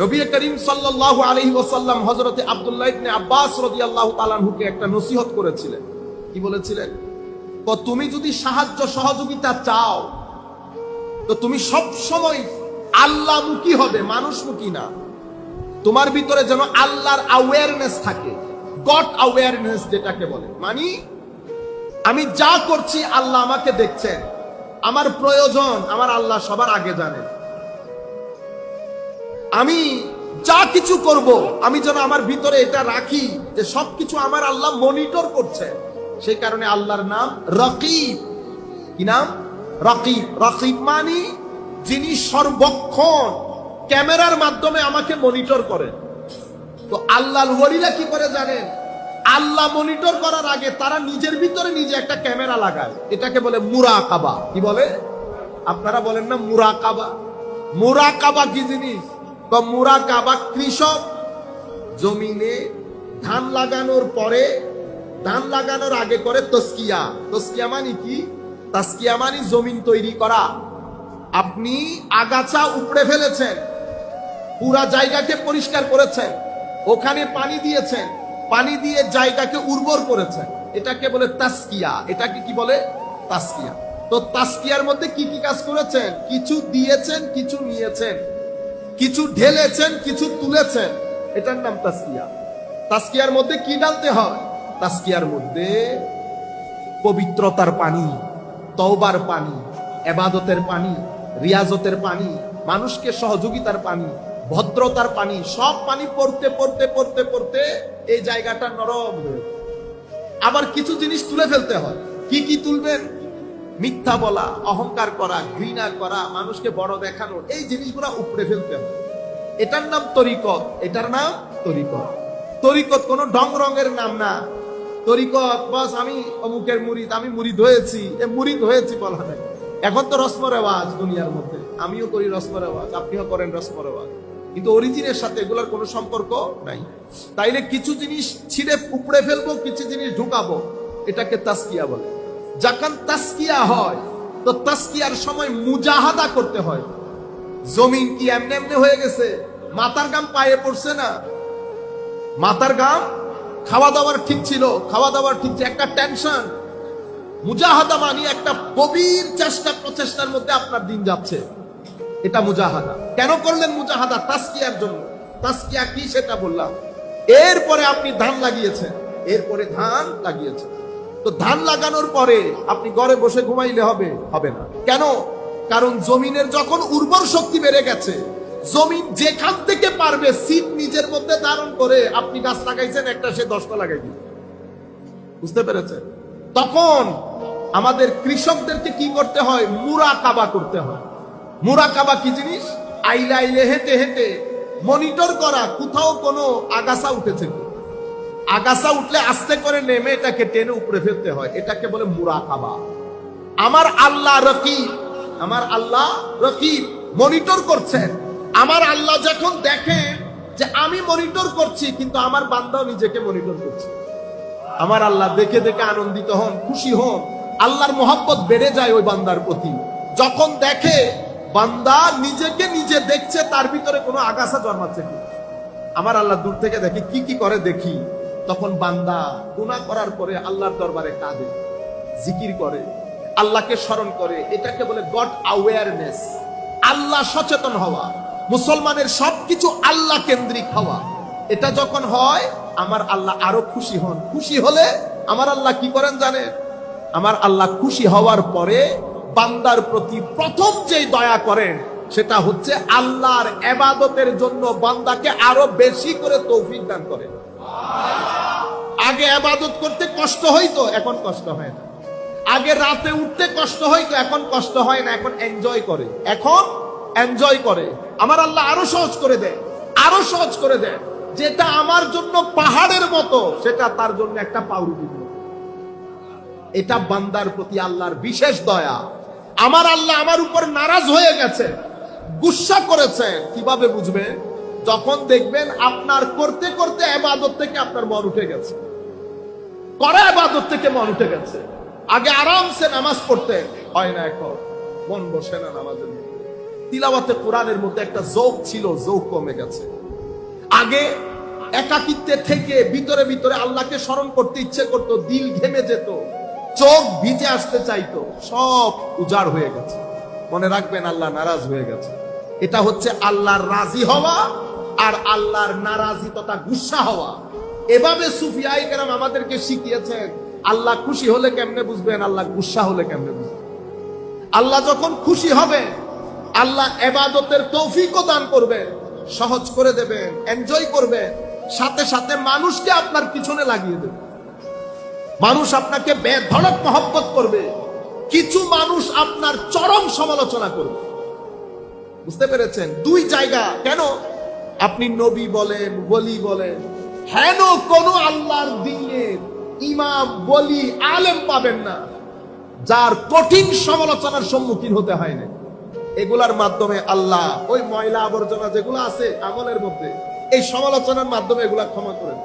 নবী করিম সাল্লাল্লাহু আলাইহি ওয়াসাল্লাম হযরতে আব্দুল্লাহ ইবনে আব্বাস রাদিয়াল্লাহু তাআলাহুকে একটা নসিহত করেছিলেন। কি বলেছিলেন? তো তুমি যদি সাহায্য সহযোগিতা চাও, তো তুমি সব সময় আল্লাহমুখী হবে, মানুষমুখী না। তোমার ভিতরে যেন আল্লাহর অ্যাওয়ারনেস থাকে গড অ্যাওয়ারনেস যেটাকে বলে। মানে আমি যা করছি, আল্লাহ আমাকে দেখছেন। আমার প্রয়োজন, আমার আল্লাহ সবার আগে জানেন আমি যা কিছু করব, আমি যেন আমার ভিতরে এটা রাখি যে সবকিছু আমার আল্লাহ মনিটর করছে। সেই কারণে আল্লাহর নাম রকিব। কি নাম? রকিব। রকিব মানে যিনি সর্বক্ষণ ক্যামেরার মাধ্যমে আমাকে মনিটর করেন। তো আল্লাহর ওলিরা কি করে জানেন? আল্লাহ মনিটর করার আগে তারা নিজের ভিতরে নিজে একটা ক্যামেরা লাগায়। এটাকে বলে মুরাকাবা। কি বলে? আপনারা বলেন না মুরাকাবা। মুরাকাবা কি জিনিস? তো মুরাকাবা কৃষক, জমিনে ধান লাগানোর পরে, ধান লাগানোর আগে করে তস্কিয়া। তস্কিয়া মানে কি? তাস্কিয়া মানে জমিন তৈরি করা। আপনি আগাছা উপড়ে ফেলেছেন, পুরা জায়গাকে পরিষ্কার করেছেন, ওখানে পানি দিয়েছেন, পানি দিয়ে জায়গাকে উর্বর করেছেন। এটাকে বলে তাস্কিয়া। এটাকে কি বলে? তাস্কিয়া। তো তাস্কিয়ার মধ্যে কি কি কাজ করেছেন? কিছু দিয়েছেন, কিছু নিয়েছেন। কিছু ঢেলেছেন, কিছু তুলেছেন। এটার নাম তাস্কিয়া তাস্কিয়ার মধ্যে কি ডালতে হয়? তাস্কিয়ার মধ্যে পবিত্রতার পানি, তওবার পানি, এবাদতের পানি, রিয়াজতের পানি, মানুষকে সহযোগিতার পানি, ভদ্রতার পানি, সব পানি পড়তে পড়তে পড়তে পড়তে এই জায়গাটা নরম হয়ে আবার কিছু জিনিস তুলে ফেলতে হয়। কি কি তুলবেন? মিথ্যা বলা, অহংকার করা, ঘৃণা করা, মানুষকে বড় দেখানো, এই জিনিসগুলো উপড়ে ফেলতে হয়। এটার নাম তরিকত, এটার নাম তরিকত। তরিকত কোনো ঢং রঙের নাম না। তরিকত, বাস আমি অমুকের মুরিদ, আমি মুরিদ হয়েছি, এ মুরিদ হয়েছি বলা নাই এখন তো রসম রেওয়াজ দুনিয়ার মধ্যে। আমিও করি রসম রেওয়াজ, আপনিও করেন রসম রেওয়াজ। কিন্তু অরিজিনের সাথে এগুলোর কোনো সম্পর্ক নাই। তাইলে কিছু জিনিস ছিঁড়ে উপড়ে ফেলব, কিছু জিনিস ঢুকাবো, এটাকে তাস্কিয়া বলে। যখন তাস্কিয়া হয়, তো তাস্কিয়ার সময় মুজাহাদা করতে হয়। জমিন কি এমনি এমনি হয়ে গেছে? মাথার গাম পায়ে পড়ছে না? মাথার গাম খাওয়া দাওয়ার ঠিক ছিল খাওয়া দাওয়ার ঠিক ছিল, একটা টেনশন। মুজাহাদা মানে একটা গভীর চেষ্টা, প্রচেষ্টার মধ্যে আপনার দিন যাচ্ছে। এটা মুজাহাদা। কেন করলেন মুজাহাদা তাস্কিয়ার জন্য? তাস্কিয়া কি সেটা বললাম। এরপরে আপনি ধান লাগিয়েছেন। এরপরে ধান লাগিয়েছেন। তো ধান লাগানোর পরে আপনি ঘরে বসে ঘুমাইলে হবে হবে না। কেন? কারণ জমিনের যখন উর্বর শক্তি বেড়ে গেছে, জমিন যেখান থেকে পারবে সিট নিজের মধ্যে ধারণ করে আপনি গাছ লাগাইছেন, একটা সে দশটা লাগাই দিবে। বুঝতে পেরেছেন? তখন আমাদের কৃষকদেরকে কি করতে হয়? মুরা কাবা করতে হয়। মুরা কাবা কি জিনিস? আইলে আইলে হেঁটে হেঁটে মনিটর করা, কোথাও কোনো আগাছা উঠেছে? আগাছা উঠলে আস্তে করে নেমে এটাকে টেনে উপরে ফেলতে হয়। এটাকে বলে মুরা কাবা আমার আল্লাহ রকিব, আমার আল্লাহ রকিব মনিটর করছেন। আমার আল্লাহ যখন দেখেন যে আমি মনিটর করছি, কিন্তু আমার বান্দাও নিজেকে মনিটর করছে। আমার আল্লাহ দেখে দেখে আনন্দিত হন, খুশি হন। আল্লাহর মোহাব্বত বেড়ে যায় ওই বান্দার প্রতি। যখন দেখে বান্দা নিজেকে নিজে দেখছে, তার ভিতরে কোনো আগাছা জন্মাচ্ছে কি? আমার আল্লাহ দূর থেকে দেখে কি কি করে দেখি? তখন বান্দা গুনাহ করার পরে আল্লাহর দরবারে কাঁদে, জিকির করে, আল্লাহকে স্মরণ করে। এটাকে বলে গড অ্যাওয়ারনেস আল্লাহ সচেতন হওয়া। মুসলমানের সবকিছু আল্লাহ কেন্দ্রিক হওয়া। এটা যখন হয়, আমার আল্লাহ আরও খুশি হন। খুশি হলে আমার আল্লাহ কি করেন জানেন? আমার আল্লাহ খুশি হওয়ার পরে বান্দার প্রতি প্রথম যেই দয়া করেন, সেটা হচ্ছে আল্লাহর এবাদতের জন্য বান্দাকে আরও বেশি করে তৌফিক দান করেন। আগে আবাদত করতে কষ্ট হইতো, এখন কষ্ট হয় না। আগে রাতে উঠতে কষ্ট হইতো, এখন কষ্ট হয় না, এখন এনজয় করে। এখন এনজয় করে। আমার আল্লাহ আরও সহজ করে দেয়, আরও সহজ করে দেয়। যেটা আমার জন্য পাহাড়ের মতো, সেটা তার জন্য একটা পাউরুটির মতো এটা বান্দার প্রতি আল্লাহর বিশেষ দয়া। আমার আল্লাহ আমার উপর নারাজ হয়ে গেছে, গুসা করেছে। কীভাবে বুঝবেন? যখন দেখবেন আপনার করতে করতে এবাদত থেকে আপনার মন উঠে গেছে। করা এবাদত থেকে মন উঠে গেছে। আগে আরামসে নামাজ পড়তে হয় না এখন। মন বসে না নামাজের মধ্যে। তিলাওয়াতে কোরআনের মধ্যে একটা জোক ছিল, জোক কমে গেছে। আগে একাকিত্বে থেকে ভিতরে ভিতরে আল্লাহকে স্মরণ করতে ইচ্ছে করত, দিল ঘেমে যেত, চোখ ভিজে আসতে চাইতো, সব উজাড় হয়ে গেছে। মনে রাখবেন আল্লাহ নারাজ হয়ে গেছে। এটা হচ্ছে আল্লাহর রাজি হওয়া আর আল্লাহর নারাজি তথা গুসা হওয়া। এভাবে সুফিয়াই কেরাম আমাদেরকে শিখিয়েছেন, আল্লাহ খুশি হলে কেমনে বুঝবেন, আল্লাহ গুসা হলে কেমনে বুঝবেন? আল্লাহ যখন খুশি হবে আল্লাহ এবাদতের তৌফিকও দান করবেন, সহজ করে দেবেন এনজয় করবেন, সাথে সাথে মানুষকে আপনার পিছনে লাগিয়ে দেবে মানুষ আপনাকে বেধড়ক মহব্বত করবে, কিছু মানুষ আপনার চরম সমালোচনা করবে। বুঝতে পেরেছেন? দুই জায়গা, কেন? আপনি নবী বলেন বলি বলেন, হেন কোন আল্লাহর দিনের ইমাম বলি আলেম পাবেন না, যার কঠিন সমালোচনার সম্মুখীন হতে হয় না। এগুলার মাধ্যমে আল্লাহ ওই ময়লা আবর্জনা যেগুলো আছে আমলের মধ্যে, এই সমালোচনার মাধ্যমে এগুলা ক্ষমা করেন